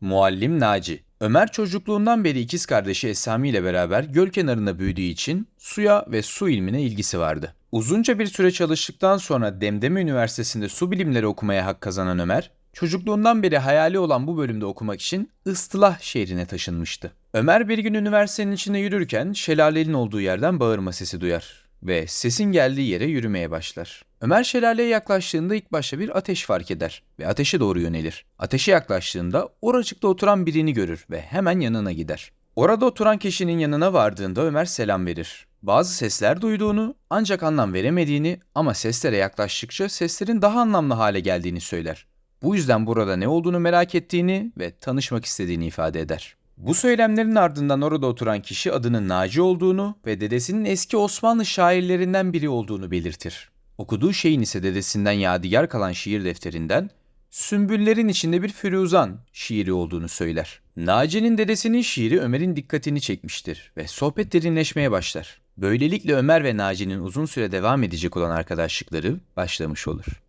Muallim Naci Ömer çocukluğundan beri ikiz kardeşi Esami ile beraber göl kenarında büyüdüğü için suya ve su ilmine ilgisi vardı. Uzunca bir süre çalıştıktan sonra Demdeme Üniversitesi'nde su bilimleri okumaya hak kazanan Ömer, çocukluğundan beri hayali olan bu bölümde okumak için Istılah şehrine taşınmıştı. Ömer bir gün üniversitenin içinde yürürken şelalenin olduğu yerden bağırma sesi duyar ve sesin geldiği yere yürümeye başlar. Ömer şelaleye yaklaştığında ilk başta bir ateş fark eder ve ateşe doğru yönelir. Ateşe yaklaştığında oracıkta oturan birini görür ve hemen yanına gider. Orada oturan kişinin yanına vardığında Ömer selam verir. Bazı sesler duyduğunu ancak anlam veremediğini ama seslere yaklaştıkça seslerin daha anlamlı hale geldiğini söyler. Bu yüzden burada ne olduğunu merak ettiğini ve tanışmak istediğini ifade eder. Bu söylemlerin ardından orada oturan kişi adının Naci olduğunu ve dedesinin eski Osmanlı şairlerinden biri olduğunu belirtir. Okuduğu şeyin ise dedesinden yadigar kalan şiir defterinden Sümbüllerin içinde bir Firuzan şiiri olduğunu söyler. Naci'nin dedesinin şiiri Ömer'in dikkatini çekmiştir ve sohbet derinleşmeye başlar. Böylelikle Ömer ve Naci'nin uzun süre devam edecek olan arkadaşlıkları başlamış olur.